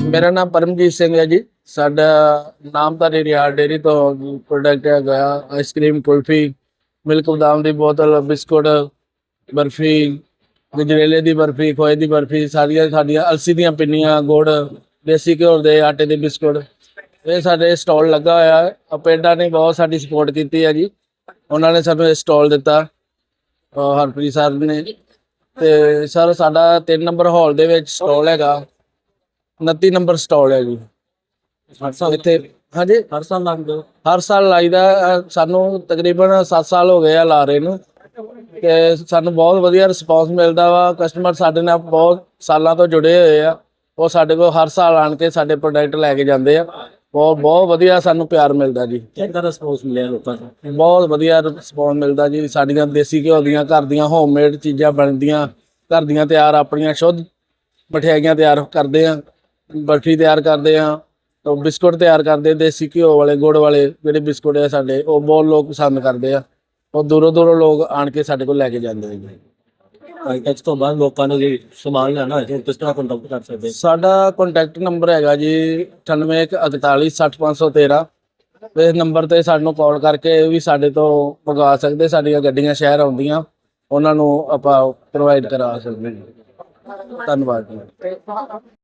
ਮੇਰਾ ਨਾਮ ਪਰਮਜੀਤ ਸਿੰਘ ਹੈ ਜੀ। ਸਾਡਾ ਨਾਮਧਾਰੀ ਰਿਆਲ ਡੇਰੀ ਤੋਂ ਪ੍ਰੋਡਕਟ ਹੈਗਾ। ਆਈਸਕ੍ਰੀਮ ਕੁਲਫੀ ਮਿਲਕ ਬਦਾਮ ਦੀ ਬੋਤਲ, ਬਿਸਕੁਟ, ਬਰਫੀ, ਗਜਰੇਲੇ ਦੀ ਬਰਫੀ, ਖੋਏ ਦੀ ਬਰਫੀ, ਸਾਰੀਆਂ ਸਾਡੀਆਂ ਅਲਸੀ ਦੀਆਂ ਪਿੰਨੀਆਂ, ਗੁੜ, ਦੇਸੀ ਘਿਓ ਦੇ ਆਟੇ ਦੇ ਬਿਸਕੁਟ। ਇਹ ਸਾਡੇ ਸਟਾਲ ਲੱਗਾ ਹੋਇਆ। ਹੈ ਅਪੇਡਾ ਨੇ ਬਹੁਤ ਸਾਡੀ ਸਪੋਰਟ ਕੀਤੀ ਹੈ ਜੀ। ਉਹਨਾਂ ਨੇ ਸਾਨੂੰ ਇਹ ਸਟਾਲ ਦਿੱਤਾ। ਹਰਪ੍ਰੀਤ ਸਰ ਨੇ। ਤੇ ਸਰ ਸਾਡਾ 3 ਨੰਬਰ ਹਾਲ ਦੇ ਵਿੱਚ ਸਟਾਲ ਹੈਗਾ। 29 ਨੰਬਰ ਸਟਾਲ ਹੈ ਜੀ। ਇੱਥੇ ਹਾਂਜੀ? ਹਰ ਸਾਲ ਲੱਗਦਾ ਹਰ ਸਾਲ ਲਾਈਦਾ ਸਾਨੂੰ ਤਕਰੀਬਨ 7 ਸਾਲ ਹੋ ਗਏ ਆ ਲਾ ਰਹੇ ਨੂੰ। ਤੇ ਸਾਨੂੰ ਬਹੁਤ ਵਧੀਆ ਰਿਸਪੌਂਸ ਮਿਲਦਾ ਵਾ। ਕਸਟਮਰ ਸਾਡੇ ਨਾਲ ਬਹੁਤ ਸਾਲਾਂ ਤੋਂ ਜੁੜੇ ਹੋਏ ਆ। ਉਹ ਸਾਡੇ ਕੋਲ ਹਰ ਸਾਲ ਆਣ ਕੇ ਸਾਡੇ ਪ੍ਰੋਡਕਟ ਲੈ ਕੇ ਜਾਂਦੇ ਆ। ਬਹੁਤ ਬਹੁਤ ਵਧੀਆ ਸਾਨੂੰ ਪਿਆਰ ਮਿਲਦਾ ਜੀ। ਕਿੰਨਾ ਰਿਸਪੌਂਸ ਮਿਲਿਆ ਲੋਕਾਂ ਤੋਂ। ਬਹੁਤ ਵਧੀਆ ਰਿਸਪੌਂਸ ਮਿਲਦਾ ਜੀ। ਸਾਡੀਆਂ ਦੇਸੀ ਘਿਓ ਦੀਆਂ ਘਰ ਦੀਆਂ ਹੋਮਮੇਡ ਚੀਜ਼ਾਂ ਬਣਦੀਆਂ ਘਰ ਦੀਆਂ ਤਿਆਰ ਆਪਣੀਆਂ ਸ਼ੁੱਧ ਮਠਿਆਈਆਂ ਤਿਆਰ ਕਰਦੇ ਆ ਬਰਫੀ ਤਿਆਰ ਕਰਦੇ ਆ ਉਹ ਬਿਸਕੁਟ ਤਿਆਰ ਕਰਦੇ ਦੇਸੀ ਘਿਓ ਵਾਲੇ ਗੁੜ ਵਾਲੇ ਜਿਹੜੇ ਬਿਸਕੁਟ ਆ ਸਾਡੇ ਉਹ ਬਹੁਤ ਲੋਕ ਪਸੰਦ ਕਰਦੇ ਆ। ਉਹ ਦੂਰੋਂ ਦੂਰੋਂ ਲੋਕ ਆਣ ਕੇ ਸਾਡੇ ਕੋਲ ਲੈ ਕੇ ਜਾਂਦੇ ਆ ਜੀ ਅੱਜ ਤੋਂ ਬਾਅਦ ਲੋਕਾਂ ਨੂੰ ਜੇ ਸਮਾਨ ਲੈਣਾ ਹੋਏ ਕਿਸ ਤਰ੍ਹਾਂ ਕੰਟੈਕਟ ਕਰ ਸਕਦੇ ਸਾਡਾ ਕੰਟੈਕਟ ਨੰਬਰ ਹੈਗਾ ਜੀ 9814160513 ਇਸ ਨੰਬਰ ਤੇ ਸਾਨੂੰ ਕਾਲ ਕਰਕੇ ਵੀ ਸਾਡੇ ਤੋਂ ਮੰਗਾ ਸਕਦੇ, ਸਾਡੀਆਂ ਗੱਡੀਆਂ ਸ਼ਹਿਰ ਆਉਂਦੀਆਂ, ਉਹਨਾਂ ਨੂੰ ਆਪਾਂ ਪ੍ਰੋਵਾਈਡ ਕਰਾ ਸਕਦੇ ਹਾਂ। ਧੰਨਵਾਦ ਜੀ।